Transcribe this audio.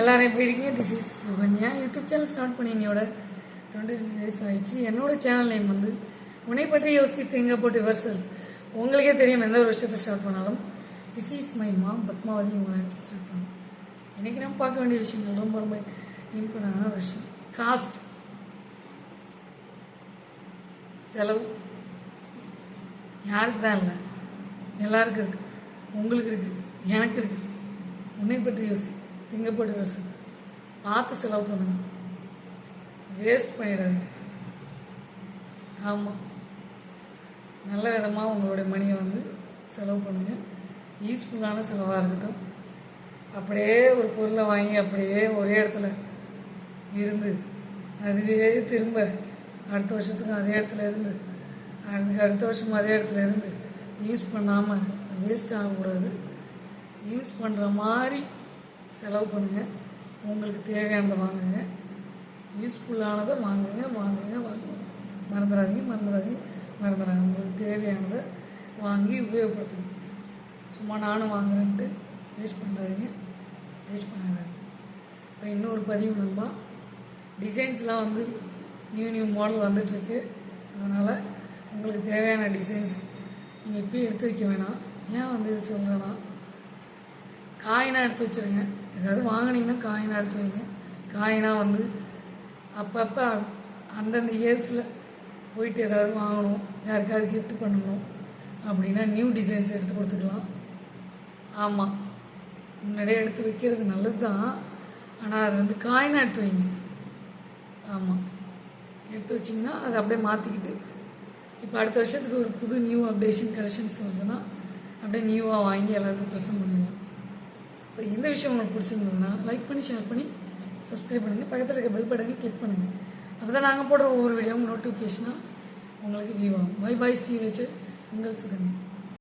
எல்லாரும் எப்படி இருக்கீங்க? This is Sukanya YouTube channel start பண்ணி என்னோட டுவெண்ட்டி டேஸ் ஆயிடுச்சு. என்னோட சேனல் நேம் வந்து உன்னை பற்றி யோசி எங்கே போட்டு விவர்சல் உங்களுக்கே தெரியும் எந்த ஒரு விஷயத்தை ஸ்டார்ட் பண்ணாலும். This is my mom Padmavathi உங்களை நினச்சி ஸ்டார்ட் பண்ணோம் இன்றைக்கி நம்ம பார்க்க வேண்டிய விஷயங்கள் ரொம்ப ரொம்ப இம்பார்ட்டண்டான ஒரு விஷயம். காஸ்ட் செலவு. யாருக்கு தான் இல்லை? எல்லாருக்கும் இருக்குது உங்களுக்கு இருக்குது எனக்கு இருக்குது உன்னை பற்றி யோசி திங்கப்பட்டு வருஷம் பார்த்து செலவு பண்ணுங்க. வேஸ்ட் பண்ணிடாதீங்க. ஆமாம் நல்ல விதமாக உங்களுடைய மணியை வந்து செலவு பண்ணுங்கள் யூஸ்ஃபுல்லான செலவாக இருக்கட்டும். அப்படியே ஒரு பொருளை வாங்கி அப்படியே ஒரே இடத்துல இருந்து அதுவே திரும்ப அடுத்த வருஷத்துக்கும் அதே இடத்துல இருந்து அதுக்கு அடுத்த வருஷம் அதே இடத்துல இருந்து யூஸ் பண்ணாமல் வேஸ்ட் ஆகக்கூடாது. யூஸ் பண்ணுற மாதிரி செலவு பண்ணுங்கள் உங்களுக்கு தேவையானதை வாங்குங்க. யூஸ்ஃபுல்லானதை வாங்குங்க வாங்குங்க வாங்குங்க. மறந்துடாதீங்க மறந்துடாதீங்க மறந்துடாங்க உங்களுக்கு தேவையானதை வாங்கி உபயோகப்படுத்துங்க. சும்மா நானும் வாங்குறேன்ட்டு வேஸ்ட் பண்ணாதீங்க வேஸ்ட் பண்ணிடாதீங்க அப்புறம் இன்னொரு பதிவு நண்பா டிசைன்ஸ்லாம் வந்து நியூ நியூ மாடல் வந்துட்டுருக்கு. அதனால் உங்களுக்கு தேவையான டிசைன்ஸ் நீங்கள் இப்போயும் எடுத்து வைக்க வேணாம். ஏன் வந்து இது சொல்கிறேன்னா காயினாக எடுத்து வச்சுருங்க. ஏதாவது வாங்கினீங்கன்னா காயினாக எடுத்து வைங்க. காயினாக வந்து அப்பப்போ அந்தந்த இயர்ஸில் போயிட்டு ஏதாவது வாங்கணும். யாருக்காவது கிஃப்ட் பண்ணணும். அப்படின்னா நியூ டிசைன்ஸ் எடுத்து கொடுத்துக்கலாம். ஆமாம் முன்னாடியே எடுத்து வைக்கிறது நல்லது தான் ஆனால் அது வந்து காயினாக எடுத்து வைங்க. ஆமாம் எடுத்து வச்சிங்கன்னா அதை அப்படியே மாற்றிக்கிட்டு இப்போ அடுத்த வருஷத்துக்கு ஒரு புது நியூ அப்டேஷன் கலெக்ஷன்ஸ் வருதுன்னா அப்படியே நியூவாக வாங்கி எல்லாருக்கும் ப்ரெசன்ட் பண்ணிடலாம். ஸோ இந்த விஷயம் உங்களுக்கு பிடிச்சிருந்ததுன்னா லைக் பண்ணி ஷேர் பண்ணி சப்ஸ்கிரைப் பண்ணுங்கள் பக்கத்தில் இருக்க பெல் பட்டனை கிளிக் பண்ணுங்கள் அப்போ தான் நாங்கள் போடுற ஒவ்வொரு வீடியோவும் நோட்டிஃபிகேஷனாக உங்களுக்கு வியூ ஆகும். பை பை சி உங்கள் சுகன்யா.